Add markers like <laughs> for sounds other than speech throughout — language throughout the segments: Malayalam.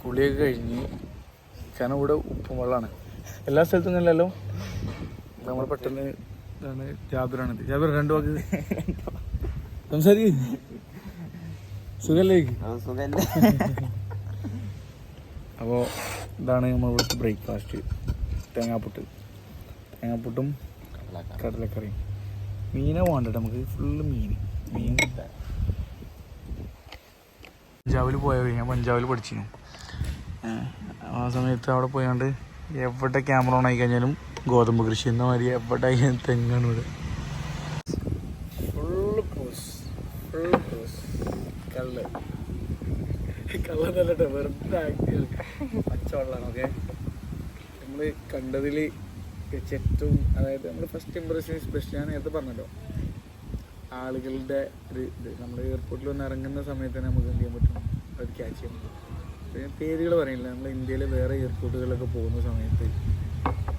കുളിയൊക്കെ കഴിഞ്ഞ് കാരണം ഇവിടെ ഉപ്പും വെള്ളമാണ്. എല്ലാ സ്ഥലത്തും അല്ലല്ലോ നമ്മൾ പെട്ടെന്ന് ഇതാണ് ജാബിറാണിത്. ജാബിർ രണ്ടു വാക്ക് സംസാരി സുഖല്ലേ? അപ്പോൾ ഇതാണ് നമ്മൾ ഇവിടുത്തെ ബ്രേക്ക്ഫാസ്റ്റ്. തേങ്ങാപ്പുട്ട്. തേങ്ങാപ്പുട്ടും കടലക്കറിയും. മീനെ വേണ്ടത് നമുക്ക് ഫുള്ള് മീൻ. മീൻ പഞ്ചാബിൽ പോയ ഞാൻ പഞ്ചാബിൽ പഠിച്ചിരുന്നു. ആ സമയത്ത് അവിടെ പോയാണ്ട് എവിടെ ക്യാമറ ഓൺ ആയി കഴിഞ്ഞാലും ഗോതമ്പ് കൃഷി എന്ന മാതിരി എവിടെ ആയാലും തെങ്ങാണ് ഇവിടെ. കള്ളതല്ലട്ടെ വെറുതെ ആക്ട് പച്ചവെള്ളമാണ് ഓക്കെ നമ്മൾ കണ്ടതിൽ ഏറ്റവും അതായത് നമ്മൾ ഫസ്റ്റ് ഇമ്പ്രഷൻ സ്പെഷ്യൽ ഞാൻ നേരത്തെ പറഞ്ഞല്ലോ. ആളുകളുടെ ഒരു ഇത്. നമ്മൾ എയർപോർട്ടിൽ ഒന്ന് ഇറങ്ങുന്ന സമയത്ത് തന്നെ നമുക്ക് എന്ത് ചെയ്യാൻ പറ്റും? അത് ക്യാച്ച് പറ്റും പിന്നെ പേരുകൾ പറയില്ല. നമ്മൾ ഇന്ത്യയിലെ വേറെ എയർപോർട്ടുകളിലൊക്കെ പോകുന്ന സമയത്ത്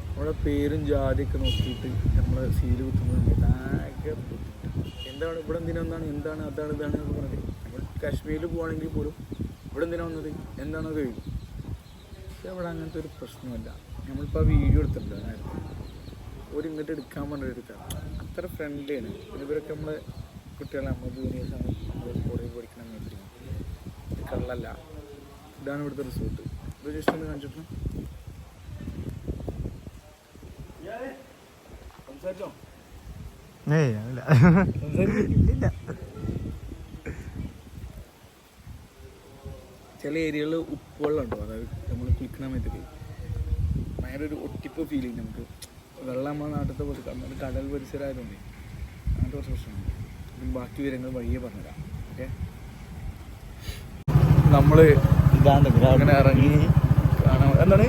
നമ്മുടെ പേരും ജാതിയൊക്കെ നോക്കിയിട്ട് നമ്മൾ സീൽ കുത്തുന്ന സമയത്ത് ആകെ എന്താണ് ഇവിടെ എന്തിനാ ഒന്നാണ് എന്താണ്? അതാണ് ഇതാണ് എന്ന് പറഞ്ഞത് നമ്മൾ കാശ്മീരിൽ പോവാണെങ്കിൽ പോലും ഇവിടെ എന്തിനാ വന്നത്? എന്താണത് കഴിയും പക്ഷെ അവിടെ അങ്ങനത്തെ ഒരു പ്രശ്നമില്ല നമ്മളിപ്പോൾ ആ വീഡിയോ എടുത്തിട്ടുണ്ട് നേരത്തെ ഒരു ഇങ്ങോട്ട് എടുക്കാൻ വേണ്ടി എടുക്കാം അത്ര ഫ്രണ്ട്ലിയാണ് ഇവരൊക്കെ നമ്മളെ കുട്ടികളെ നമ്മൾ ജൂനിയേഴ്സാണ് കോളേജ് പഠിക്കണം കള്ളല്ല. ഇതാണ് ഇവിടുത്തെ റിസോർട്ട് ഇത് ജസ്റ്റ് ഒന്ന് കാണിച്ചിട്ട് സംസാരിച്ചോ? ഏയ് അല്ല ഇല്ല ചില ഏരിയകളിൽ ഉപ്പുവെള്ളം ഉണ്ടോ അതായത് നമ്മൾ കുളിക്കണ സമയത്തേക്ക്. ഭയങ്കര ഒരു ഒട്ടിപ്പ് ഫീലിംഗ് നമുക്ക്. വെള്ളം നമ്മുടെ നാട്ടിലത്തെ പോലെ നമ്മുടെ കടൽ പരിസരമായതുകൊണ്ട്. അങ്ങനത്തെ കുറച്ച് പ്രശ്നമുണ്ട്. ബാക്കി വിവരങ്ങൾ വഴിയെ പറഞ്ഞുതരാം. ഓക്കെ നമ്മൾ അങ്ങനെ ഇറങ്ങി എന്താണ്?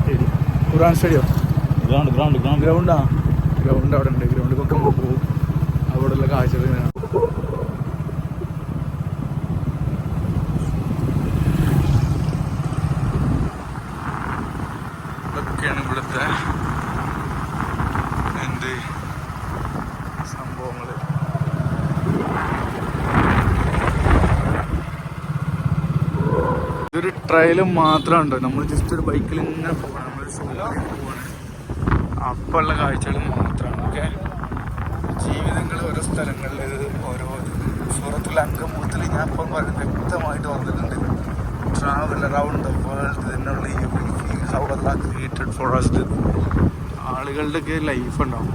സ്റ്റേഡിയം ഖുറാൻ സ്റ്റേഡിയം. ഗ്രൗണ്ട് ഗ്രൗണ്ട് ഗ്രൗണ്ട് ഗ്രൗണ്ടാ ഗ്രൗണ്ട് അവിടെ ഉണ്ട്. ഗ്രൗണ്ടിലൊക്കെ നമ്മൾ പോകും അവിടെയുള്ള കാഴ്ചകൾ കാണാം ട്രയലും മാത്രമുണ്ടോ നമ്മൾ ജസ്റ്റ് ഒരു ബൈക്കിൽ ഇങ്ങനെ പോകണം നമ്മൾ പോവാണ്. അപ്പുള്ള കാഴ്ചകൾ മാത്രമാണ് ഓക്കെ ജീവിതങ്ങൾ ഓരോ സ്ഥലങ്ങളിൽ ഓരോ സൂറത്തിൽ അംഗമൂത്തിൽ ഞാൻ ഇപ്പം പറഞ്ഞ വ്യക്തമായിട്ട് വന്നിട്ടുണ്ട് ട്രാവൽ അറൗണ്ട് ദ വേൾഡ് എന്നുള്ള ഈ ഹൗ അല്ല ക്രിയേറ്റഡ് ഫോർ അസ് ആളുകളുടെ ഒക്കെ ലൈഫ് ഉണ്ടാവും.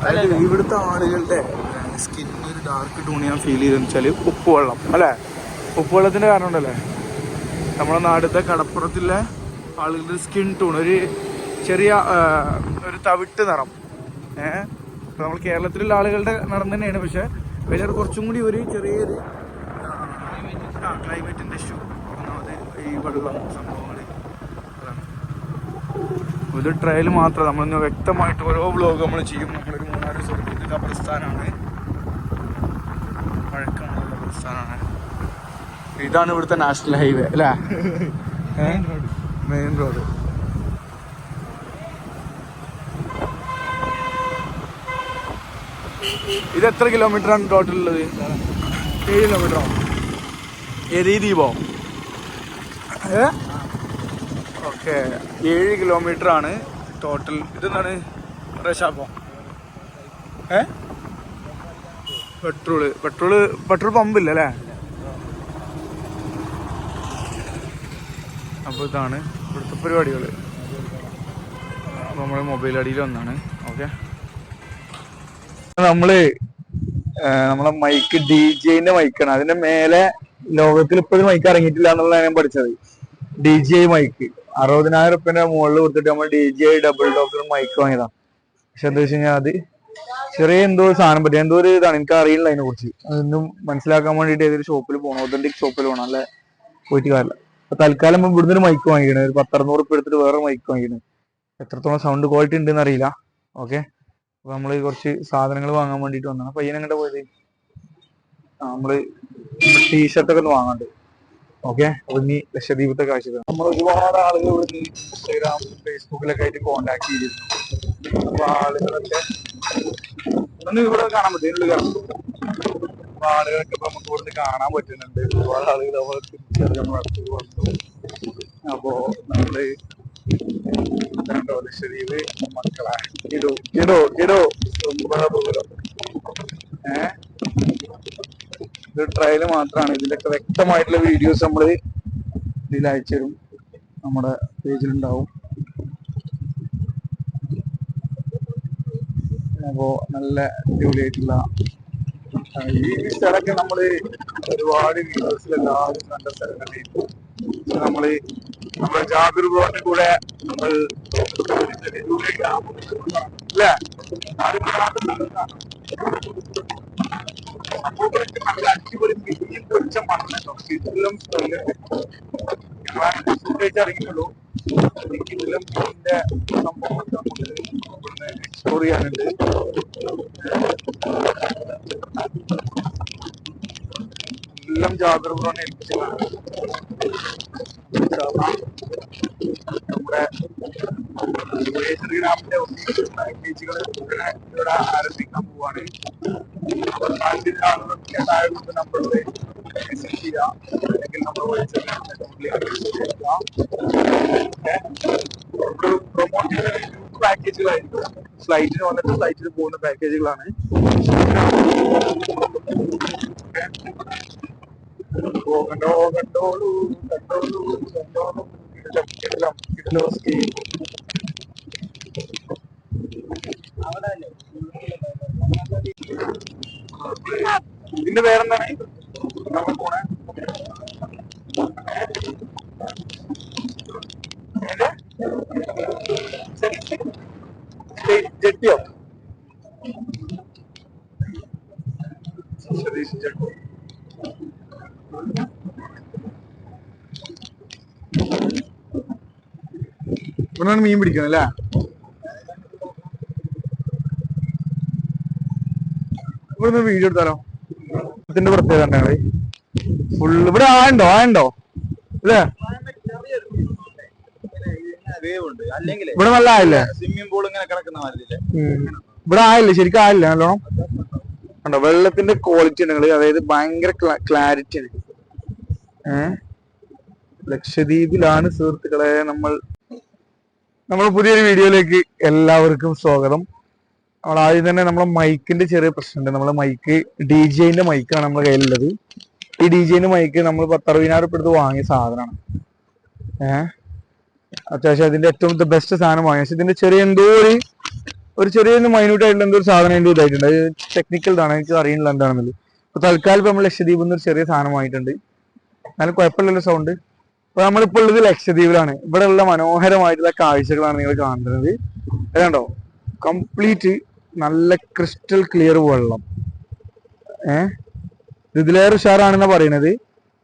അതായത് ഇവിടുത്തെ ആളുകളുടെ സ്കിന്നിന് ഒരു ഡാർക്ക് ടൂൺ ഞാൻ ഫീൽ ചെയ്തെന്ന് വെച്ചാൽ ഉപ്പുവെള്ളം അല്ലേ? ഉപ്പുവെള്ളത്തിന്റെ കാരണം ഉണ്ടല്ലേ? നമ്മുടെ നാടത്തെ കടപ്പുറത്തിലെ ആളുകളുടെ സ്കിൻ ടൂൺ ഒരു ചെറിയ ഒരു തവിട്ട് നിറം. ഏഹ് നമ്മൾ കേരളത്തിലുള്ള ആളുകളുടെ നിറം തന്നെയാണ് പക്ഷേ വേറെ കുറച്ചും കൂടി ഒരു ചെറിയൊരു ക്ലൈമറ്റിന്റെ ഇഷ്യൂ ഈ വെള്ളം സംഭവങ്ങൾ ഇത് ട്രയൽ മാത്രം നമ്മളിന്ന് വ്യക്തമായിട്ട് ഓരോ വ്ലോഗ് നമ്മൾ ചെയ്യും. നമ്മളൊരു മൂന്നാൽ സുഹൃത്ത് ഖബർസ്ഥാനാണ് ഖബർസ്ഥാനാണ് ഇതാണ് ഇവിടുത്തെ നാഷണൽ ഹൈവേ അല്ലേ? <laughs> മെയിൻ റോഡ് ഇത് എത്ര കിലോമീറ്റർ ആണ് ടോട്ടൽ ഉള്ളത്? ഏഴ് കിലോമീറ്ററോ ഏത് ഈ ഏ? ഓക്കെ. ഏഴ് കിലോമീറ്റർ ആണ് ടോട്ടൽ ഇതെന്താണ്? റഷാപ്പോ ഏ? പെട്രോൾ. പെട്രോൾ പെട്രോൾ പമ്പ് അല്ലേ? അപ്പോൾ ഇതാണ് ഇവിടുത്തെ പരിപാടികൾ നമ്മൾ മൊബൈൽ അടിയിൽ ഒന്നാണ് ഓക്കെ? നമ്മൾ നമ്മളെ മൈക്ക് ഡി ജെന്റെ മൈക്കാണ് അതിന്റെ മേലെ ലോകത്തിൽ ഇപ്പോഴും മൈക്ക് ഇറങ്ങിയിട്ടില്ല എന്നുള്ളതാണ് ഞാൻ പഠിച്ചത്. ഡി ജെ മൈക്ക് അറുപതിനായിരം റുപ്യന്റെ മുകളിൽ കൊടുത്തിട്ട് നമ്മൾ D J double doctor mic വാങ്ങിയതാണ്. പക്ഷെ എന്താ വെച്ച് കഴിഞ്ഞാൽ അത് ചെറിയ എന്തോ സാധനം പറ്റി. എന്തോ ഒരു ഇതാണ്. എനിക്ക് അറിയില്ല അതിനെ കുറിച്ച് അതൊന്നും മനസ്സിലാക്കാൻ വേണ്ടിട്ട് ഏതൊരു ഷോപ്പിൽ പോകണം ഒതന്റിക് ഷോപ്പിൽ പോകണം അല്ലെ പോയിട്ട് കാര്യമില്ല അപ്പൊ തൽക്കാലം ഇവിടുന്ന് ഒരു മൈക്ക് വാങ്ങിക്കണേ. ഒരു പത്തറുന്നൂറ് ഉപ്പ് എടുത്തിട്ട് വേറെ മൈക്ക് വാങ്ങിക്കണേ. എത്രത്തോളം സൗണ്ട് ക്വാളിറ്റി ഉണ്ടെന്ന് അറിയില്ല. ഓക്കെ അപ്പൊ നമ്മൾ കുറച്ച് സാധനങ്ങൾ വാങ്ങാൻ വേണ്ടിട്ട് വന്നാണ് പയ്യൻ എങ്ങോട്ടാ പോയത്? നമ്മൾ ടീഷർട്ട് ഒക്കെ ഒന്ന് വാങ്ങാണ്ട്. ഓക്കെ അപ്പൊ ഇനി ലക്ഷദ്വീപത്തെ കാഴ്ച നമ്മൾ ഒരുപാട് ആളുകൾ ഇവിടുന്ന് ഇൻസ്റ്റാഗ്രാം ഫേസ്ബുക്കിലൊക്കെ ആയിട്ട് കോണ്ടാക്ട് ചെയ്തിരുന്നു. അപ്പൊ ആളുകളൊക്കെ ഒന്ന് ഇവിടെ കാണാൻ പറ്റും ആളുകളൊക്കെ ഇപ്പൊ നമുക്ക് ഇവിടുന്ന് കാണാൻ പറ്റുന്നുണ്ട്. ഒരുപാട് ആളുകൾ നമ്മൾ തിരിച്ചറിയാൻ നടത്തി വന്നു. അപ്പോ നമ്മൾ ശരീര മക്കളെ കിടോ കിടോ കിടോ. ഏഹ് ഇത് ട്രയൽ മാത്രമാണ് ഇതിന്റെയൊക്കെ വ്യക്തമായിട്ടുള്ള വീഡിയോസ് നമ്മൾ ഇതിൽ അയച്ചു തരും നമ്മുടെ പേജിലുണ്ടാവും അപ്പോ നല്ല അടിപൊളിയായിട്ടുള്ള ഈ സ്ഥലമൊക്കെ നമ്മൾ ഒരുപാട് വീഡിയോസിൽ കണ്ട പക്ഷെ നമ്മൾ നമ്മുടെ ജാബിർ കൂടെ നമ്മൾ അല്ലേ? സംഭവങ്ങളൊക്കെ നല്ല അടിപൊളി മീൻ പൊരിച്ച മണ്ണുണ്ടോ ഇതിലും ഇറങ്ങിയിട്ടുള്ളൂ എനിക്ക് ഇതിലും മീനിന്റെ സംഭവങ്ങളൊക്കെ നമുക്ക് ഇവിടുന്ന് എക്സ്പ്ലോർ ചെയ്യാനുണ്ട് എല്ലാം ജാഗ്രത ബ്രോനെ ഏൽപ്പിച്ചതാണ്. നമ്മുടെ ഗ്രാമിന്റെ പാക്കേജുകൾ ഇവിടെ ആരംഭിക്കാൻ പോവാണ്. അപ്പൊ ആളുകളൊക്കെ താഴെ കൊണ്ട് നമ്മളുടെ മെസ്സേജ് ചെയ്യാം. അല്ലെങ്കിൽ നമ്മൾ പ്രൊമോട്ട് ചെയ്യുന്ന പാക്കേജുകളായിരിക്കും ഫ്ലൈറ്റിന് വന്നിട്ട് ഫ്ലൈറ്റിൽ പോകുന്ന പാക്കേജുകളാണ് കണ്ടോ കണ്ടോളൂ ഇതിന്റെ പേരെന്താണ്? നമ്മൾ പോണേ ഏത്? സ്റ്റേറ്റ് ജെട്ടിയോ സതീഷ് ജെട്ടി ഇവിടെ മീൻ പിടിക്കുന്നത് അല്ലേ? ഇവിടുന്ന് വീഡിയോ എടുത്താലോ? ഇതിന്റെ പ്രത്യേകത ഉണ്ടെങ്കിൽ ഫുള്ള് ഇവിടെ ആയുണ്ടോ? ആയുണ്ടോ? അല്ലേ ഇവിടെ നല്ല ആയില്ലേ? സ്വിമ്മിംഗ് പൂൾ ഇങ്ങനെ കിടക്കുന്ന ഇവിടെ ആയില്ലേ? ശരിക്കും ആയില്ല? നല്ലോണം? കണ്ടോ? വെള്ളത്തിന്റെ ക്വാളിറ്റി ഉണ്ടെങ്കിൽ അതായത് ഭയങ്കര ക്ലാരിറ്റി ആണ്. ഏഹ് ലക്ഷദ്വീപിലാണ് സുഹൃത്തുക്കളെ നമ്മൾ നമ്മൾ പുതിയൊരു വീഡിയോയിലേക്ക് എല്ലാവർക്കും സ്വാഗതം. നമ്മൾ ആദ്യം തന്നെ നമ്മളെ മൈക്കിന്റെ ചെറിയ പ്രശ്നമുണ്ട്. നമ്മളെ മൈക്ക് ഡി ജെന്റെ മൈക്കാണ് നമ്മുടെ കയ്യിലുള്ളത്. ഈ ഡി ജെന്റെ മൈക്ക് നമ്മൾ പത്തറുപതിനായിരം ഉറുപ്പിക എടുത്ത് വാങ്ങിയ സാധനമാണ്. ഏഹ് അത്യാവശ്യം അതിന്റെ ഏറ്റവും ബെസ്റ്റ് സാധനം വാങ്ങി. പക്ഷെ ഇതിന്റെ ചെറിയ എന്തോ ഒരു ഒരു ചെറിയ മൈന്യൂട്ട് ആയിട്ടുള്ള എന്തോ ഒരു സാധനം എന്തോ ഇതായിട്ടുണ്ട് അത് ടെക്നിക്കൽ ഇതാണ്. എനിക്ക് അറിയുന്നില്ല എന്താണെന്നുള്ളത്. അപ്പൊ തൽക്കാലം നമ്മൾ ലക്ഷദ്വീപിൽ നിന്ന് ഒരു ചെറിയ സാധനം വാങ്ങിയിട്ടുണ്ട്. എന്നാലും കുഴപ്പമില്ലല്ലോ സൗണ്ട് അപ്പൊ നമ്മളിപ്പോൾ ഉള്ളത് ലക്ഷദ്വീപിലാണ്. ഇവിടെ ഉള്ള മനോഹരമായിട്ടുള്ള കാഴ്ചകളാണ് നിങ്ങൾ കാണുന്നത്. അതുകൊണ്ടോ കംപ്ലീറ്റ് നല്ല ക്രിസ്റ്റൽ ക്ലിയർ വെള്ളം. ഏഹ് ഇതിലേറെ ഉഷാറാണെന്നാ പറയുന്നത്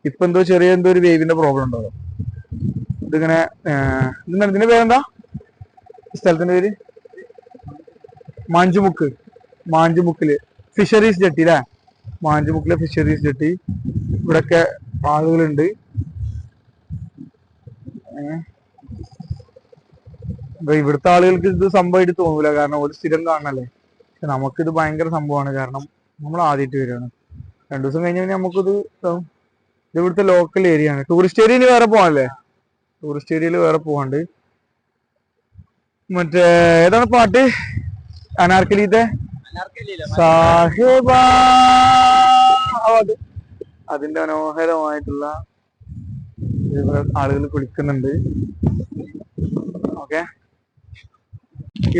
ഇപ്പൊ എന്തോ ചെറിയ എന്തോ ഒരു വേവിന്റെ പ്രോബ്ലം ഉണ്ടോ? ഇതിങ്ങനെ ഇതെന്താണ് ഇതിന്റെ പേരെന്താ? സ്ഥലത്തിന്റെ പേര്? മാഞ്ചുമുക്ക്. മാഞ്ചുമുക്കിൽ. ഫിഷറീസ് ജെട്ടി അല്ലേ മാഞ്ചുമുക്കിലെ ഫിഷറീസ് ജെട്ടി ഇവിടൊക്കെ ആളുകളുണ്ട്. ഇപ്പൊ ഇവിടുത്തെ ആളുകൾക്ക് ഇത് സംഭവമായിട്ട് തോന്നൂല. കാരണം ഒരു സ്ഥിരം കാണണല്ലേ? പക്ഷെ നമുക്കിത് ഭയങ്കര സംഭവമാണ്. കാരണം നമ്മൾ ആദ്യമായിട്ട് വരികയാണ് രണ്ടു ദിവസം കഴിഞ്ഞ് കഴിഞ്ഞാൽ നമുക്കിത് ഇത് ഇവിടുത്തെ ലോക്കൽ ഏരിയ ആണ്. ടൂറിസ്റ്റ് ഏരിയയിൽ വേറെ പോകാനല്ലേ ടൂറിസ്റ്റ് ഏരിയയിൽ വേറെ പോകാണ്ട് മറ്റേ ഏതാണ് പാട്ട്? അനാർക്കലിത്തെ? സാഹിബ! അത് അതിന്റെ മനോഹരമായിട്ടുള്ള ആളുകൾ കുളിക്കുന്നുണ്ട്. ഓക്കെ.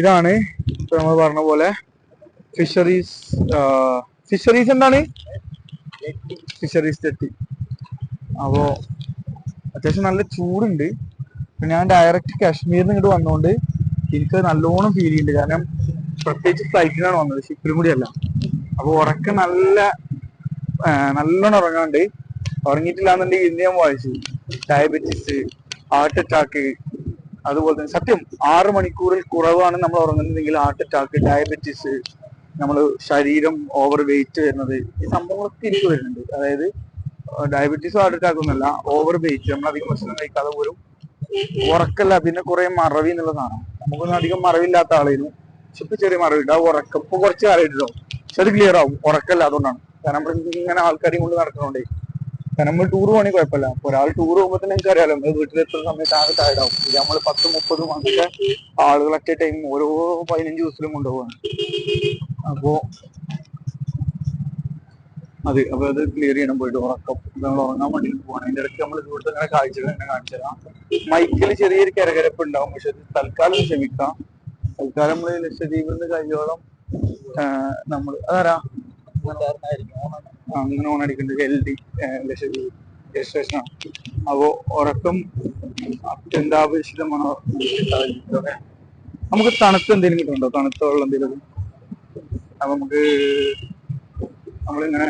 ഇതാണ് ഇപ്പൊ നമ്മൾ പറഞ്ഞ പോലെ ഫിഷറീസ് ഫിഷറീസ് എന്താണ്? ഫിഷറീസ് തെറ്റി അപ്പോ അത്യാവശ്യം നല്ല ചൂടുണ്ട്. ഞാൻ ഡയറക്റ്റ് കാശ്മീരിൽ നിന്ന് ഇങ്ങോട്ട് വന്നോണ്ട് എനിക്ക് നല്ലോണം ഫീൽ ചെയ്യുന്നുണ്ട് കാരണം പ്രത്യേകിച്ച് ഫ്ലൈറ്റിനാണ് വന്നത്. ഷിപ്പിലും കൂടി അല്ല. അപ്പൊ ഉറക്കം നല്ല നല്ലോണം ഉറങ്ങാണ്ട് ഉറങ്ങിയിട്ടില്ല എന്നുണ്ടെങ്കിൽ ഇന്ന് ഞാൻ വായിച്ചു. ഡയബറ്റിസ് ഹാർട്ട് അറ്റാക്ക് അതുപോലെ തന്നെ സത്യം ആറ് മണിക്കൂറിൽ കുറവാണ് നമ്മൾ ഉറങ്ങുന്നതെങ്കിൽ ഹാർട്ട് അറ്റാക്ക് ഡയബറ്റിസ് നമ്മൾ ശരീരം ഓവർ വെയിറ്റ് വരുന്നത് ഈ സംഭവങ്ങളൊക്കെ തിരിച്ചു വരുന്നുണ്ട്. അതായത് ഡയബറ്റീസ് ഹാർട്ട് അറ്റാക്ക് ഒന്നുമല്ല ഓവർ വെയിറ്റ് നമ്മൾ അധികം ഭക്ഷണം കഴിക്കാതെ പോലും ഉറക്കല്ല പിന്നെ കുറെ മറവി എന്നുള്ള സാധനം നമുക്കൊന്നും അധികം മറവില്ലാത്ത ആളായിരുന്നു പക്ഷെ ചെറിയ മറവിണ്ട്. ആ ഉറക്കം ഇപ്പൊ കുറച്ച് കാലമായിട്ടോ പക്ഷെ അത് ക്ലിയർ ആവും. ഉറക്കല്ല അതുകൊണ്ടാണ്. കാരണം ഇങ്ങനെ ആൾക്കാരെയും കൊണ്ട് നടക്കണോണ്ടേ നമ്മൾ ടൂർ പോകണമെങ്കിൽ കുഴപ്പമില്ല ഒരാൾ ടൂർ പോകുമ്പോൾ തന്നെ എനിക്ക് അറിയാലോ നമ്മൾ വീട്ടിലെത്തുന്ന സമയത്ത് ആകെ ടയർഡാവും ഇത് നമ്മൾ പത്ത് മുപ്പതും അങ്ങനത്തെ ആളുകളൊക്കെ ടൈം ഓരോ പതിനഞ്ച് ദിവസത്തിലും കൊണ്ടുപോകാണ് അപ്പോ അതെ അപ്പൊ അത് ക്ലിയർ ചെയ്യണം പോയിട്ട് ഉറക്കം നമ്മൾ ഉറങ്ങാൻ വേണ്ടി പോകണം അതിന്റെ ഇടയ്ക്ക് നമ്മൾ ഇവിടുത്തെ ഇങ്ങനെ കാഴ്ചകൾ തന്നെ കാണിച്ചു തരാം. മൈക്കിൽ ചെറിയൊരു കരകരപ്പ് ഉണ്ടാവും പക്ഷെ തൽക്കാലം ക്ഷമിക്കാം. തൽക്കാലം നമ്മൾ ലക്ഷദ്വീപിന്റെ കഴിയോളം നമ്മൾ അതാരാ? ആ, അങ്ങനെ ഓൺ അടിക്കുന്നത് എൽ ഡി ലക്ഷദ്വീപ് രജിസ്ട്രേഷനാണ് അപ്പോ ഉറക്കം അത്യന്താപേക്ഷിതമാണ് ഓക്കേ. നമുക്ക് തണുത്ത എന്തെങ്കിലും കിട്ടുന്നുണ്ടോ തണുത്ത വെള്ളം എന്തെങ്കിലും അപ്പൊ നമുക്ക് നമ്മളിങ്ങനെ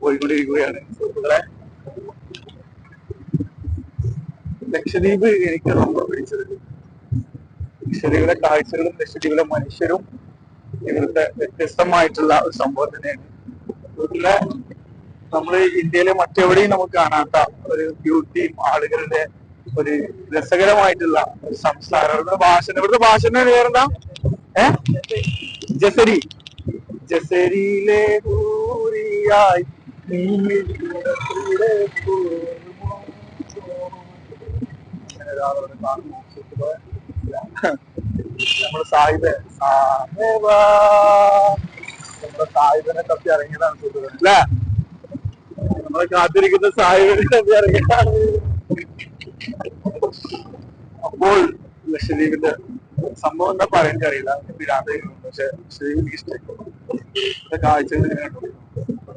പോയിക്കൊണ്ടിരിക്കുകയാണ് സുഹൃത്തുക്കളെ ലക്ഷദ്വീപ് എനിക്ക് ரொம்ப പിടിച്ചത് ലക്ഷദ്വീപിലെ കാഴ്ചകളും ലക്ഷദ്വീപിലെ മനുഷ്യരും ഇവിടുത്തെ വ്യത്യസ്തമായിട്ടുള്ള ഒരു സംഭവം തന്നെയാണ് വീട്ടിലെ നമ്മൾ ഇന്ത്യയിലെ മറ്റെവിടെയും നമുക്ക് കാണാത്ത ഒരു ബ്യൂട്ടിയും ആളുകളുടെ ഒരു രസകരമായിട്ടുള്ള ഒരു സംസ്കാരം ഇവിടുത്തെ ഭാഷ ഇവിടുത്തെ ഭാഷന്റെ പേരെന്താ ഏ ജസരി ജസരിയിലെ. സുഹൃത്തുക്കളെ. നമ്മുടെ സാഹിബ് സാഹിബാ. അല്ലേ? നമ്മളെ കാത്തിരിക്കുന്ന സാഹിബിനെ തപ്പി ഇറങ്ങിയതാണ്. അപ്പോൾ ലക്ഷദ്വീപിന്റെ സംഭവം എന്താ പറയാൻ അറിയില്ല. പക്ഷെ ലക്ഷദ്വീപ് എനിക്ക് ഇവിടുത്തെ കാഴ്ചകൾ കണ്ടു.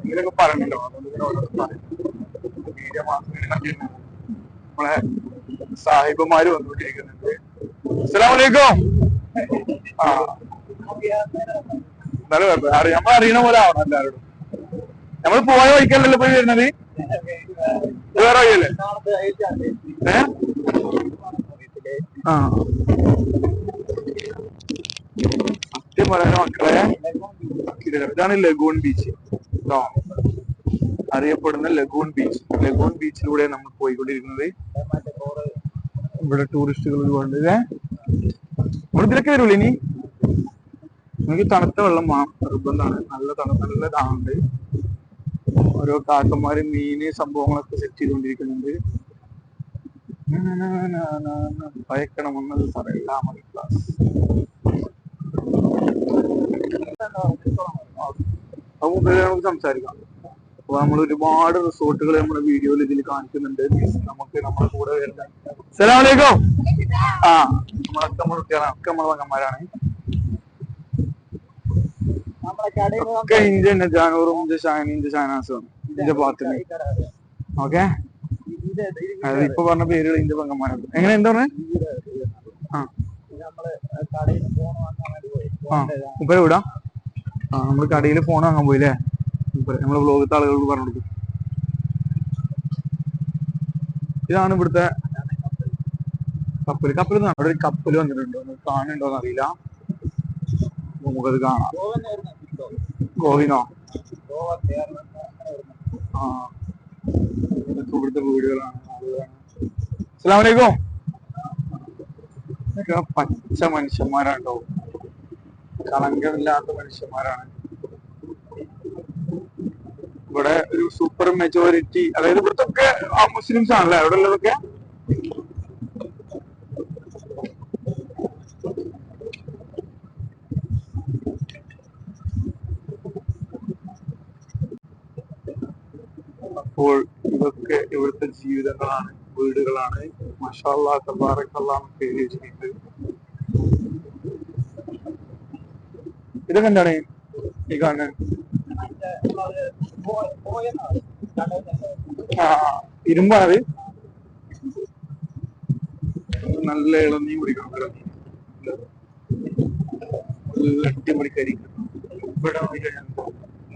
ഇങ്ങനെയൊക്കെ പറഞ്ഞല്ലോ അതുകൊണ്ട് നമ്മളെ സാഹിബുമാര് വന്നുകൊണ്ടിരിക്കുന്നുണ്ട്. അസ്സലാമലൈക്കും ആ. എന്നാലും കുഴപ്പമില്ല. നമ്മൾ അറിയണ പോലെ ആവണം എല്ലാവരോടും നമ്മൾ പോയ വഴിക്കല്ലല്ലോ പോയി വരുന്നത്? വേറെ വഴിയല്ലേ? ഏ? ആ. സത്യം പറയാനോ മക്കളെ? ഇതാണ് ലഗൂൺ ബീച്ച്. കേട്ടോ അറിയപ്പെടുന്ന ലഗൂൺ ബീച്ച്. ലഗൂൺ ബീച്ചിലൂടെ നമ്മൾ പോയിക്കൊണ്ടിരിക്കുന്നത്. ഇവിടെ ടൂറിസ്റ്റുകൾ ഒരുപാട് നമ്മൾ ഇതിലൊക്കെ വരുള്ളൂ ഇനി? നമുക്ക് തണുത്ത വെള്ളം വേണം. നിർബന്ധമാണ് നല്ല തണുത്ത നല്ല ഇതാണുണ്ട് ഓരോ കാക്കന്മാര് മീന് സംഭവങ്ങളൊക്കെ സെറ്റ് ചെയ്തുകൊണ്ടിരിക്കുന്നുണ്ട് ഭയക്കണമെന്നത് പറയില്ല ക്ലാസ് നമുക്ക് സംസാരിക്കാം. അപ്പൊ നമ്മൾ ഒരുപാട് റിസോർട്ടുകൾ നമ്മുടെ വീഡിയോയിൽ ഇതിൽ കാണിക്കുന്നുണ്ട്. നമുക്ക് നമ്മുടെ കൂടെ വരുന്ന സലാമലേക്കും ആ നമ്മളൊക്കെ നമ്മുടെ കുട്ടികളാണ്. ഒക്കെ ഒക്കെ ഇന്ത്യ ജാനൂറും ഇന്ത്യ ഷാനും ഇന്ത്യ ഷാനാസും ഇഞ്ച പാത്തിന് ഓക്കെ? അത് ഇപ്പൊ പറഞ്ഞ പേരുകൾ ഇഞ്ച പങ്കന്മാരാണ്. എങ്ങനെ എന്താ പറഞ്ഞ? ആ. ആ ഇപ്പൊ വിടാം. ആ നമ്മൾ കടയിൽ ഫോൺ വാങ്ങാൻ പോയില്ലേ മൂപ്പര്. നമ്മൾ വ്ലോഗത്തെ ആളുകളോട് പറഞ്ഞു കൊടുക്കും. ഇതാണ് ഇവിടുത്തെ കപ്പൽ കപ്പൽ അവിടെ ഒരു കപ്പൽ വന്നിട്ടുണ്ടോ? കാണുന്നുണ്ടോന്ന് അറിയില്ല. നമുക്കത് കാണാം. ഗോവിനോ? ആ. ഇവിടുത്തെ വീടുകളാണ്. ആളുകളാണ് അസ്സലാമലൈക്കും പച്ച മനുഷ്യന്മാരാണ്ടോ കളങ്കമില്ലാത്ത മനുഷ്യന്മാരാണ്. ഇവിടെ ഒരു സൂപ്പർ മെജോറിറ്റി അതായത് ഇവിടുത്തെ ഒക്കെ മുസ്ലിംസ് ആണല്ലേ അവിടെ ഉള്ളതൊക്കെ അപ്പോൾ ഇതൊക്കെ ഇവിടുത്തെ ജീവിതങ്ങളാണ് വീടുകളാണ്. മഷാല്ലാ തബാറക്കല്ലാന്ന് പേര് വെച്ചിട്ടുണ്ട്. ഇതൊക്കെ എന്താണ് ഈ കാണുന്നത് ആ ഇരുമ്പാണത്. നല്ല ഇളനീ കുടിക്കണം ഇളനീ. നല്ല അടിപൊളി കരി ഇവിടെ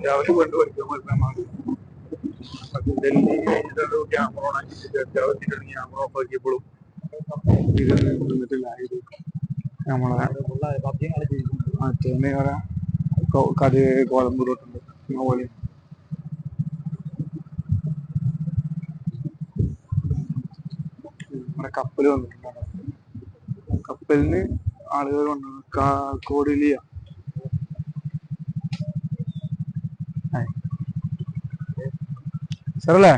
രാവിലെ കൊണ്ട് പഠിക്കാൻ പറ്റുന്ന ഡൽഹി കഴിഞ്ഞിട്ട് ക്യാമറ ആക്കിയിട്ട് ക്യാമറ ഓഫ് ആക്കിയപ്പോഴും നിന്നിട്ടില്ല ഇത് നമ്മളെ മറ്റേ പറയാ കഥ കോതമ്പൂർ തൊട്ടുണ്ട് പോലെ നമ്മുടെ കപ്പൽ വന്നിട്ടുണ്ടാണ് കപ്പലിന് ആളുകൾ വന്നു. കോടിലിയ സാറല്ലേ?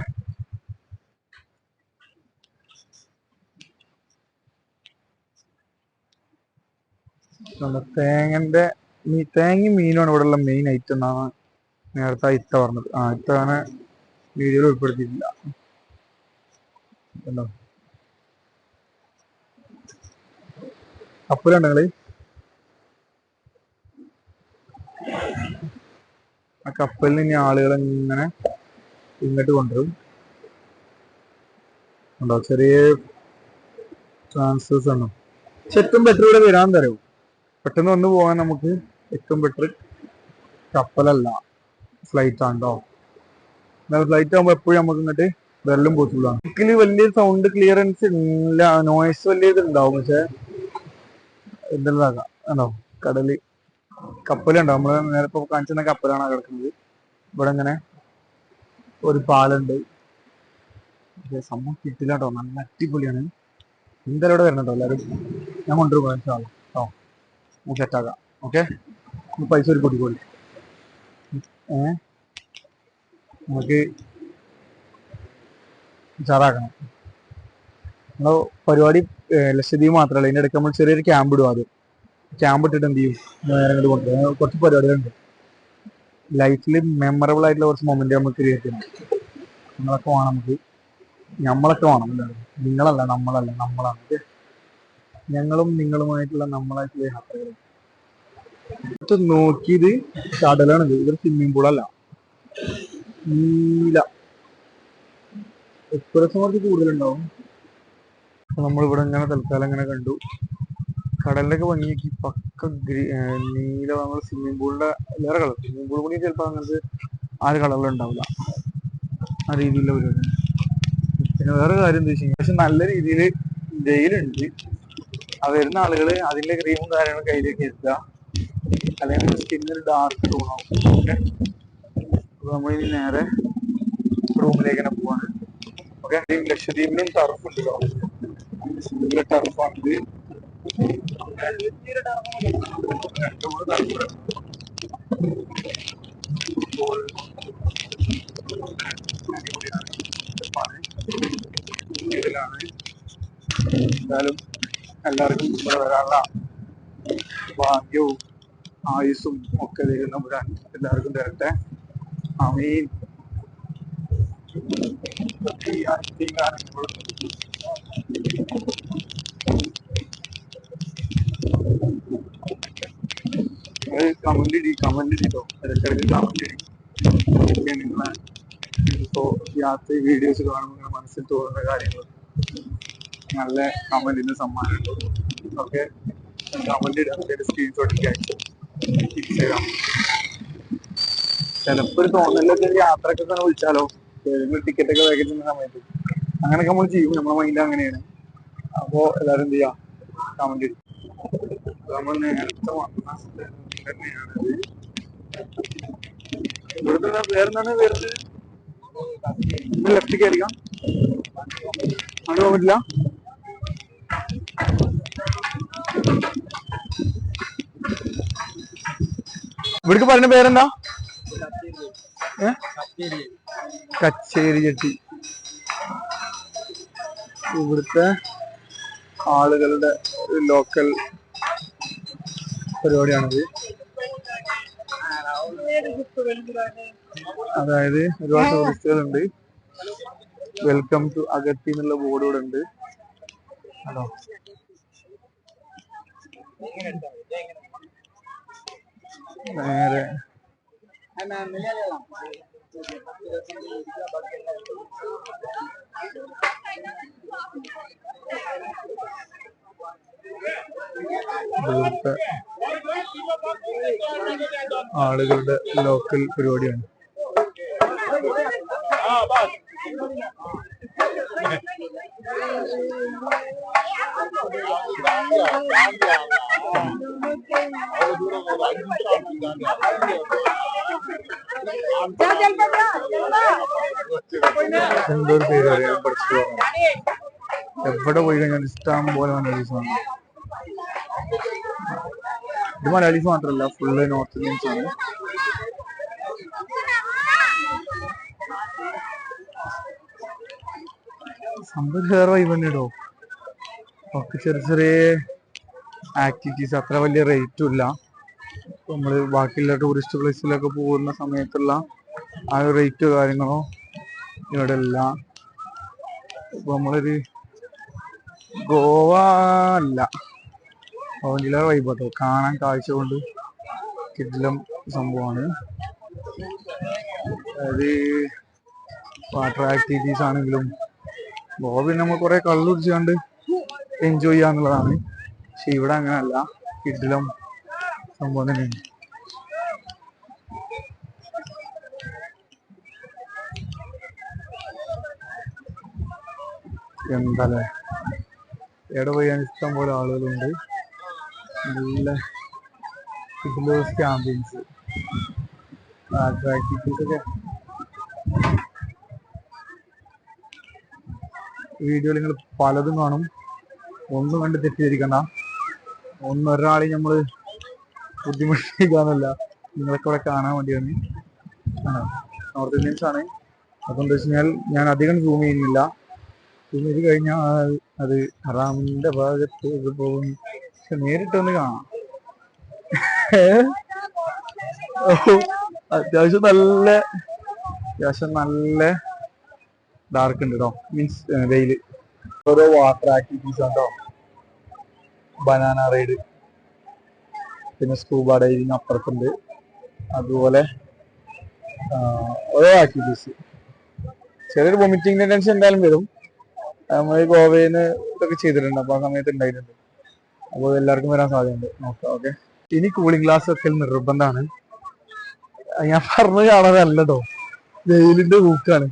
തേങ്ങന്റെ മീ തേങ്ങയും മീനുമാണ് ഇവിടെയുള്ള മെയിൻ ഐറ്റം എന്നാണ് നേരത്തെ ഇത്ത പറഞ്ഞത്. ആ ഇത്താണ് വീഡിയോയിൽ ഉൾപ്പെടുത്തിയിട്ടില്ല. കണ്ടോ? കപ്പലുണ്ട് ആ കപ്പലിൽ ഇനി ആളുകൾ ഇങ്ങനെ ഇങ്ങോട്ട് കൊണ്ടുവരും. ഉണ്ടോ ചെറിയ ട്രാൻസ്ഫേഴ്സ് ആണ്. പക്ഷെ ബെറ്റർ ഇവിടെ വരാൻ തരും പെട്ടെന്ന് വന്ന് പോകാൻ നമുക്ക് ഏറ്റവും ബെറ്റർ കപ്പലല്ല. ഫ്ലൈറ്റ് ആണോ ഫ്ലൈറ്റ് ആകുമ്പോൾ എപ്പോഴും നമുക്ക് ഇങ്ങോട്ട് വെള്ളം പോസിബിൾ ആണ് ഇതിൽ വലിയ സൗണ്ട് ക്ലിയറൻസ് ഇല്ല. നോയ്സ് വലിയ ഇതുണ്ടാവും പക്ഷെ എന്തെല്ലാം ആണോ കടൽ. കപ്പലുണ്ടോ. നമ്മൾ നേരത്തെ കാണിച്ചിരുന്ന കപ്പലാണ് കിടക്കുന്നത്. ഇവിടെ ഇങ്ങനെ ഒരു പാലുണ്ട്. സംഭവം കിട്ടില്ല കേട്ടോ. നല്ല അടിപൊളിയാണ്. എന്തായാലും ഇവിടെ വരണം എല്ലാവരും? ഞാൻ കൊണ്ടുവരും കേട്ടോ നമുക്ക് സെറ്റാക്കാം ഓക്കെ പൈസ ഒരു കൂടി കൂടി. ഏ? നമുക്ക് ഉഷാറാക്കണം. നമ്മൾ പരിപാടി ലക്ഷദ്വീപ് മാത്രമല്ല ഇതിന്റെ ഇടയ്ക്ക് നമ്മൾ ചെറിയൊരു ക്യാമ്പ് ഇടും ആദ്യം. ക്യാമ്പ് ഇട്ടിട്ട് എന്ത് ചെയ്യും? നേരെ ഇങ്ങോട്ട് കുറച്ച് പരിപാടികളുണ്ട്. ലൈഫിൽ മെമ്മറബിൾ ആയിട്ടുള്ള കുറച്ച് മൊമെന്റ് നമുക്ക് ക്രിയേറ്റ് ചെയ്യണം നിങ്ങളൊക്കെ വേണം നമുക്ക് നമ്മളൊക്കെ വേണം എല്ലാവരും നിങ്ങളല്ല നമ്മളല്ല നമ്മളാണ്. ഞങ്ങളും നിങ്ങളുമായിട്ടുള്ള നമ്മളായിട്ടുള്ള യാത്രകൾ നോക്കിയത് കടലാണിത് ഇതൊരു സ്വിമ്മിംഗ് പൂളല്ല നീല. എക്സ്പ്രസ് കുറച്ച് കൂടുതലുണ്ടാവും? നമ്മളിവിടെ ഇങ്ങനെ തൽക്കാലം ഇങ്ങനെ കണ്ടു. കടലിന്റെ ഭംഗിയാക്കി പക്ക നീല നമ്മൾ സ്വിമ്മിംഗ് പൂളിന്റെ വേറെ കളർ സ്വിമ്മിംഗ് പൂൾ കൂടി ചിലപ്പോൾ അങ്ങനത്തെ ആ ഒരു കളറിൽ ഉണ്ടാവില്ല. ആ രീതിയിലുള്ള പരിപാടി. പിന്നെ വേറെ കാര്യം എന്താ വെച്ചാൽ പക്ഷെ നല്ല രീതിയിൽ ജയിലുണ്ട് ആ വരുന്ന ആളുകൾ അതിന്റെ ക്രീമും കാര്യങ്ങളും കയ്യിലേക്ക് എത്തുക. അല്ലെങ്കിൽ സ്കിന്നിൽ ഡാർക്ക് ടോൺ ആവും. ഓക്കെ? അപ്പൊ നമ്മൾ ഇനി നേരെ റൂമിലേക്ക് തന്നെ പോവാണ്. ഓക്കെ? ലക്ഷദ്വീപിലും ടർഫ് ഉണ്ട് കേട്ടോ ടർഫാണിത് എന്തായാലും എല്ലാവർക്കും വരാനുള്ള ഭാഗ്യവും ആയുസ്സും ഒക്കെ തരുന്ന നമ്പുരാൻ എല്ലാവർക്കും തരട്ടെ. അമീൻ. ഈ അസ്ഥികാരങ്ങളും കമന്റ് ഇടി കമന്റ് ഇടിട്ടോ ഇടയ്ക്കിടയ്ക്ക് കമന്റ് ഇടി. നിങ്ങളെ ഇപ്പോ യാത്ര വീഡിയോസ് കാണുമ്പോൾ മനസ്സിൽ തോന്നുന്ന കാര്യങ്ങൾ നല്ല കമന്റിന് സമ്മാനം ഓക്കെ? കമന്റ് ഇടാൻ സ്ക്രീൻഷോട്ട് അയച്ചു. ഇൻസ്റ്റാഗ്രാം ചിലപ്പോ ഒരു തോന്നലൊക്കെ യാത്രയൊക്കെ തന്നെ വിളിച്ചാലോ. ടിക്കറ്റ് ഒക്കെ വേഗം സമയത്ത്. അങ്ങനെയൊക്കെ നമ്മൾ ചെയ്യും. നമ്മുടെ മൈൻഡ് അങ്ങനെയാണ്. അപ്പോ എല്ലാരും എന്ത് ചെയ്യാം? കമന്റ് നമ്മൾ നേരത്തെ വന്ന സ്ഥലം തന്നെയാണിത് ഇവിടുത്തെ വേറെന്താണ് വരുന്നത് ലെഫ്റ്റ് കയറിക്കാം അങ്ങനെ പോകില്ല ഇവിടേക്ക് പറഞ്ഞ പേരെന്താ? കച്ചേരി. ചെട്ടി ഇവിടുത്തെ ആളുകളുടെ ലോക്കൽ പരിപാടിയാണിത്. അതായത് ഒരുപാട് ടൂറിസ്റ്റുകളുണ്ട് വെൽക്കം ടു അഗത്തി എന്നുള്ള ബോർഡ് ഇവിടെ ഉണ്ട്. ഹലോ. നേരെ ഇവിടുത്തെ ആളുകളുടെ ലോക്കൽ പരിപാടിയാണ്. എന്തോ ഒരു പേര് അറിയാൻ പഠിച്ചു എവിടെ പോയി കഴിഞ്ഞാൽ ഇഷ്ടം പോലെ നല്ല ആണ് ഇത് മലയാളീസ് മാത്രമല്ല ഫുള്ള് നോർത്ത് ഇന്ത്യൻസ് ആണ്. സംഭവം വേറെ വൈബ് ഒക്കെ ചെറിയ ചെറിയ ആക്ടിവിറ്റീസ് അത്ര വലിയ റേറ്റും ഇല്ല. നമ്മൾ ബാക്കിയുള്ള ടൂറിസ്റ്റ് പ്ലേസിലൊക്കെ പോകുന്ന സമയത്തുള്ള ആ ഒരു റേറ്റോ കാര്യങ്ങളോ ഇവിടെ ഇല്ല. നമ്മളൊരു ഗോവ അല്ല. ഗോവയിലെ വൈബ് കേട്ടോ കാണാൻ കാഴ്ച കൊണ്ട് കിടിലം സംഭവമാണ്. അതായത് വാട്ടർ ആക്ടിവിറ്റീസ് ആണെങ്കിലും ഗോവ പിന്നെ നമ്മൾ കുറെ കള്ളു കുടിച്ചുകൊണ്ട് എൻജോയ് ചെയ്യാന്നുള്ളതാണ് പക്ഷെ ഇവിടെ അങ്ങനല്ല കിഡിലും സംഭവം തന്നെയാണ്. എന്താല്ലേ എവിടെ പോയി ഇഷ്ടം പോലെ ആളുകളുണ്ട്. നല്ല ആംബിയൻസ് ആക്ടിവിറ്റീസ് ഒക്കെ. വീഡിയോയിൽ നിങ്ങൾ പലതും കാണും. ഒന്നും കണ്ട് തെറ്റിദ്ധരിക്കണ്ട. ഒന്നും ഒരാളെയും നമ്മൾ ബുദ്ധിമുട്ടിക്കാന്നല്ല നിങ്ങളൊക്കെ ഇവിടെ കാണാൻ വേണ്ടിയാണ്. നോർത്ത് ഇന്ത്യൻസ് ആണ്. വെച്ച് കഴിഞ്ഞാൽ ഞാൻ അധികം സൂം ചെയ്യുന്നില്ല. സൂം ചെയ്ത് കഴിഞ്ഞാൽ അത് ഹറാമിന്റെ ഭാഗത്ത് ഇത് പോകും പക്ഷെ നേരിട്ടൊന്ന് കാണാം. അത്യാവശ്യം നല്ല അത്യാവശ്യം നല്ല ഡാർക്ക് ഉണ്ട് കേട്ടോ മീൻസ് വെയിൽ. ഓരോ വാട്ടർ ആക്ടിവിറ്റീസ് ഉണ്ടോ ബനാന റൈഡ് പിന്നെ സ്കൂബ ഡൈവിങ് അപ്പുറത്തുണ്ട്. അതുപോലെ ഓരോ ആക്ടിവിറ്റീസ് ചെറിയൊരു വൊമിറ്റിംഗ് ടെൻഡൻസി എന്തായാലും വരും. നമ്മൾ ഗോവയിൽ നിന്ന് ഇതൊക്കെ ചെയ്തിട്ടുണ്ട്. അപ്പൊ ആ സമയത്ത് ഉണ്ടായിട്ടുണ്ട്. അപ്പോൾ എല്ലാവർക്കും വരാൻ സാധ്യതയുണ്ട്. നോക്കാം ഓക്കെ. ഇനി കൂളിംഗ് ഗ്ലാസ് ഒക്കെ നിർബന്ധമാണ്. ഞാൻ പറഞ്ഞു കാണാനല്ലോ കേട്ടോ. വെയിലിന്റെ ഊക്കാണ്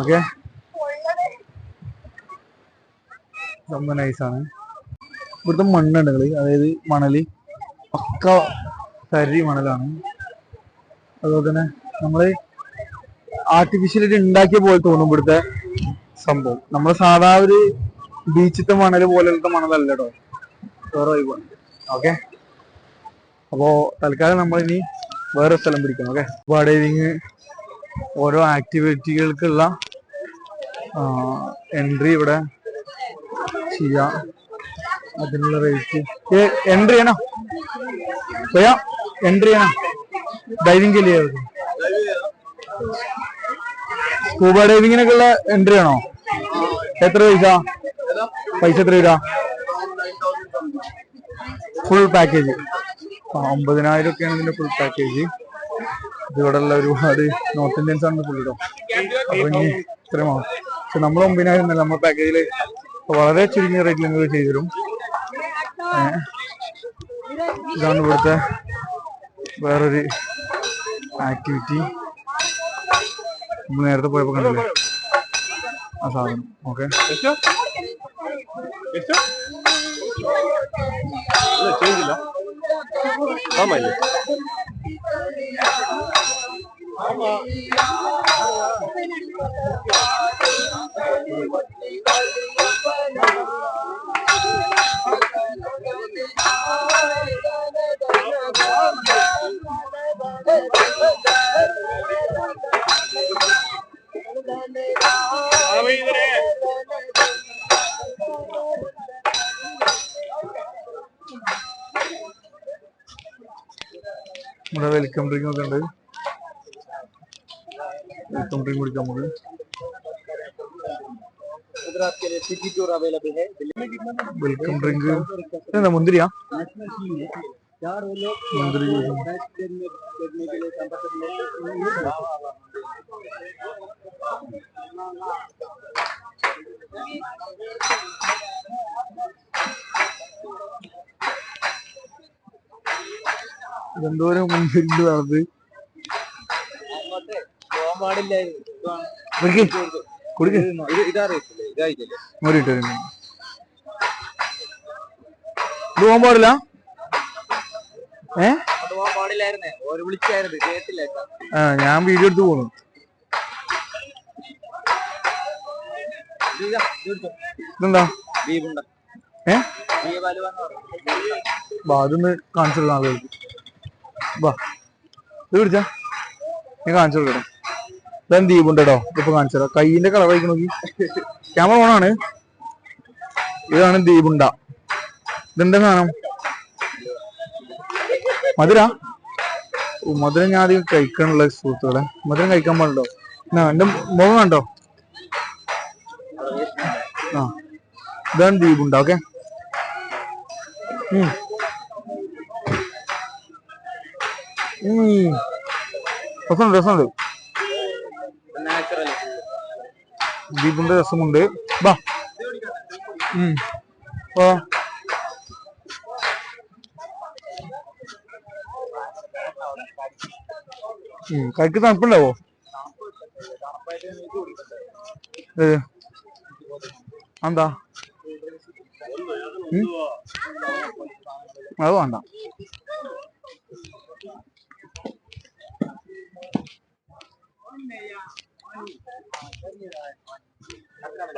ഓക്കെ. സംഭവം നൈസാണ് ഇവിടുത്തെ മണ്ണുണ്ട് നിങ്ങൾ അതായത് മണൽ. ഒക്കെ കരി മണലാണ്. അതുപോലെ തന്നെ നമ്മൾ ആർട്ടിഫിഷ്യലായിട്ട് ഉണ്ടാക്കിയ പോലെ തോന്നും ഇവിടുത്തെ സംഭവം. നമ്മൾ സാധാ ഒരു ബീച്ചിത്തെ മണൽ പോലത്തെ മണലല്ല കേട്ടോ. ഷുവറായി പോകുന്നത് ഓക്കെ? അപ്പോൾ തൽക്കാലം നമ്മളിനി വേറെ സ്ഥലം പിടിക്കണം ഓക്കെ? സ്കൂബ ഡൈവിങ് ഓരോ ആക്ടിവിറ്റികൾക്കുള്ള എൻട്രി ഇവിടെ ചെയ്യാം. അതിനുള്ള റേറ്റ്. എൻട്രി ചെയ്യണോ? പോയാ? എൻട്രി ചെയ്യണോ? ഡൈവിംഗ് കല്ലേ സ്കൂബ ഡൈവിങ്ങിനൊക്കെ ഉള്ള എൻട്രി ആണോ എത്ര പൈസ? പൈസ എത്ര രൂപ ഫുൾ പാക്കേജ് ഒമ്പതിനായിരം ഒക്കെയാണ് ഇതിന്റെ ഫുൾ പാക്കേജ് ഇതിവിടെ ഉള്ള ഒരുപാട് നോർത്ത് ഇന്ത്യൻസ് ആണ് ഫുൾ ഇടും. അപ്പൊ ഇനി ഇത്രയുമാണ് പക്ഷെ നമ്മൾ ഒമ്പതിനായിരം എന്നല്ല നമ്മുടെ പാക്കേജിൽ വളരെ ചുരുങ്ങിയ റേറ്റിൽ നിങ്ങൾ ചെയ്തു തരും ഏഹ് ഇതാണ് ഇവിടുത്തെ വേറൊരു ആക്ടിവിറ്റി നമ്മൾ നേരത്തെ പോയപ്പോ കണ്ടില്ലേ? ആ സാധനം. ഓക്കെ இல்ல சேஞ்ச் இல்ல ஆமா இல்ல ஆமா. அமைதிரே ഇവിടെ വെൽക്കം ഡ്രിങ്ക് ഒക്കെ ഉണ്ട്. വെൽക്കം ഡ്രിങ്ക് കുടിക്കാം നമുക്ക്. വെൽക്കം ഡ്രിങ്ക് എന്താ മുന്തിരിയാ? മുന്തിരി കേട്ടില്ല കേട്ടോ. ആ ഞാൻ വീഡിയോ എടുത്ത് പോണു. ഇതെന്താ? ഏ? ദീപ് അലുവ എന്ന് പറയും. ബാ അതൊന്ന് കാണിച്ചു ആളുകൾക്ക്? ബാ ഇത് പിടിച്ചാ. ഞാൻ കാണിച്ചു കൊടുക്കട്ടെ ഇതെന്ത് ദീപുണ്ട് കേട്ടോ ഇപ്പൊ കാണിച്ചത് കൈയിന്റെ കളർ വയ്ക്ക് നോക്കി. ക്യാമറ ഓണാണ് ഇതാണ് ദീപുണ്ട. ഇതെന്താ സാധനം? മധുര? മധുരം ഞാൻ അധികം കഴിക്കണുള്ള സുഹൃത്തുക്കളെ. മധുരം കഴിക്കാൻ പാടുണ്ടോ? എന്നാ എന്റെ മുഖം കണ്ടോ? ആ. ഇതാണ് ദീപുണ്ട ഓക്കെ? രസമുണ്ട് രസമുണ്ട്. ദീപിന്റെ രസമുണ്ട്. ബാ. ഉം. കൈക്ക് തണുപ്പുണ്ടാവോ? എന്താ? അത് വേണ്ട.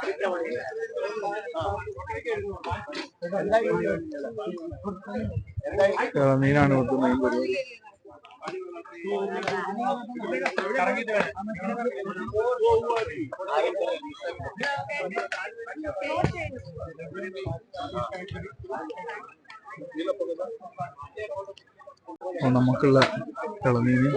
ഉം, ഉം. ഒക്കെ ജീവിതങ്ങളാണ് ഇവിടുത്തെ നമുക്കുള്ള ഇളനീന്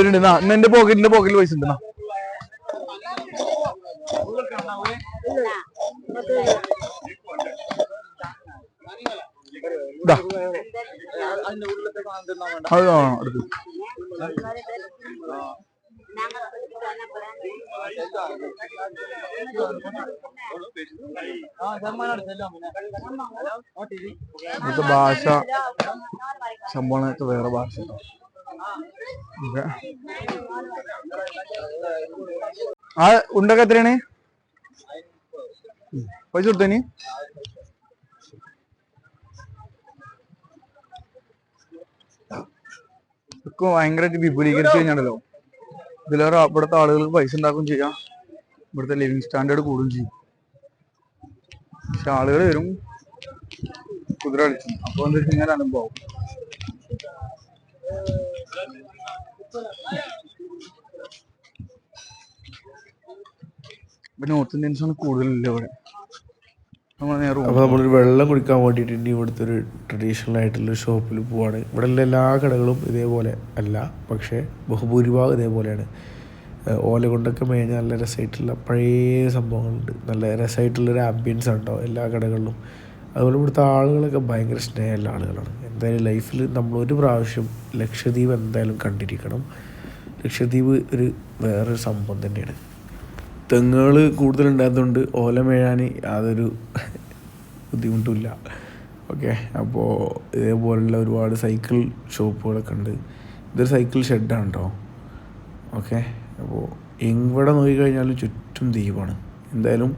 ഒരു പോക്കറ്റിന്റെ പോക്കറ്റിൽ പൈസ ഉണ്ട് എന്നാ. ഇതാ. അത് ആ, എടുക്ക്. ഇവിടുത്തെ ഭാഷ സംഭവം വേറെ ഭാഷ. ആ ഉണ്ടൊക്കെ എത്രയാണ്. പൈസ കൊടുത്തേനി ഇതൊക്കെ ഭയങ്കരമായിട്ട് വിപുലീകരിച്ച് കഴിഞ്ഞാണല്ലോ. ഇതിലേറെ ഇവിടുത്തെ ആളുകൾക്ക് പൈസ ഉണ്ടാക്കുകയും ചെയ്യാം. ഇവിടുത്തെ ലിവിങ് സ്റ്റാൻഡേർഡ് കൂടുകയും ചെയ്യും. പക്ഷെ ആളുകൾ വരും. കുതിര കളിച്ചു അപ്പൊ എന്താ വെച്ച് കഴിഞ്ഞാൽ അനുഭവം. നോർത്ത് ഇന്ത്യൻസ് ആണ് കൂടുതലില്ല ഇവിടെ? നമ്മൾ നമ്മളൊരു വെള്ളം കുടിക്കാൻ വേണ്ടിയിട്ട് ഇനി ഇവിടുത്തെ ഒരു ട്രഡീഷണൽ ആയിട്ടുള്ള ഷോപ്പിൽ പോവാണ്. ഇവിടെ ഉള്ള എല്ലാ കടകളും ഇതേപോലെ അല്ല പക്ഷേ ബഹുഭൂരിഭാഗം ഇതേപോലെയാണ്. ഓല കൊണ്ടൊക്കെ മേഞ്ഞ നല്ല രസമായിട്ടുള്ള പഴയ സംഭവങ്ങളുണ്ട്. നല്ല രസമായിട്ടുള്ളൊരു ആംബിയൻസ് ഉണ്ടോ എല്ലാ കടകളിലും. അതുപോലെ ഇവിടുത്തെ ആളുകളൊക്കെ ഭയങ്കര സ്നേഹമുള്ള ആളുകളാണ്. എന്തായാലും ലൈഫിൽ നമ്മൾ ഒരു പ്രാവശ്യം ലക്ഷദ്വീപ് എന്തായാലും കണ്ടിരിക്കണം. ലക്ഷദ്വീപ് ഒരു വേറൊരു സംഭവം തന്നെയാണ്. തെങ്ങുകൾ കൂടുതലുണ്ടായതുകൊണ്ട് ഓല മേയാൻ യാതൊരു ബുദ്ധിമുട്ടുമില്ല. ഓക്കെ? അപ്പോൾ ഇതേപോലുള്ള ഒരുപാട് സൈക്കിൾ ഷോപ്പുകളൊക്കെ ഉണ്ട്. ഇതൊരു സൈക്കിൾ ഷെഡാണ് കേട്ടോ ഓക്കെ? അപ്പോൾ എവിടെ നോക്കിക്കഴിഞ്ഞാലും ചുറ്റും ദ്വീപാണ്. എന്തായാലും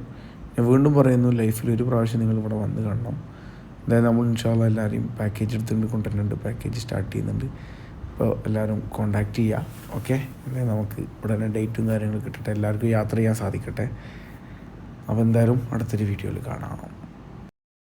ഞാൻ വീണ്ടും പറയുന്നു ലൈഫിൽ ഒരു പ്രാവശ്യം നിങ്ങൾ ഇവിടെ വന്ന് കാണണം. എന്തായാലും നമ്മൾ ഇൻഷാല്ല എല്ലാവരെയും പാക്കേജ് എടുത്തിട്ടുണ്ട് കൊണ്ടുവരുന്നുണ്ട് പാക്കേജ് സ്റ്റാർട്ട് ചെയ്യുന്നുണ്ട്. അപ്പോൾ എല്ലാവരും കോണ്ടാക്ട് ചെയ്യുക ഓക്കെ നമുക്ക് ഉടനെ ഡേറ്റും കാര്യങ്ങളും കിട്ടട്ടെ. എല്ലാവർക്കും യാത്ര ചെയ്യാൻ സാധിക്കട്ടെ. അപ്പോൾ എന്തായാലും അടുത്തൊരു വീഡിയോയിൽ കാണാം.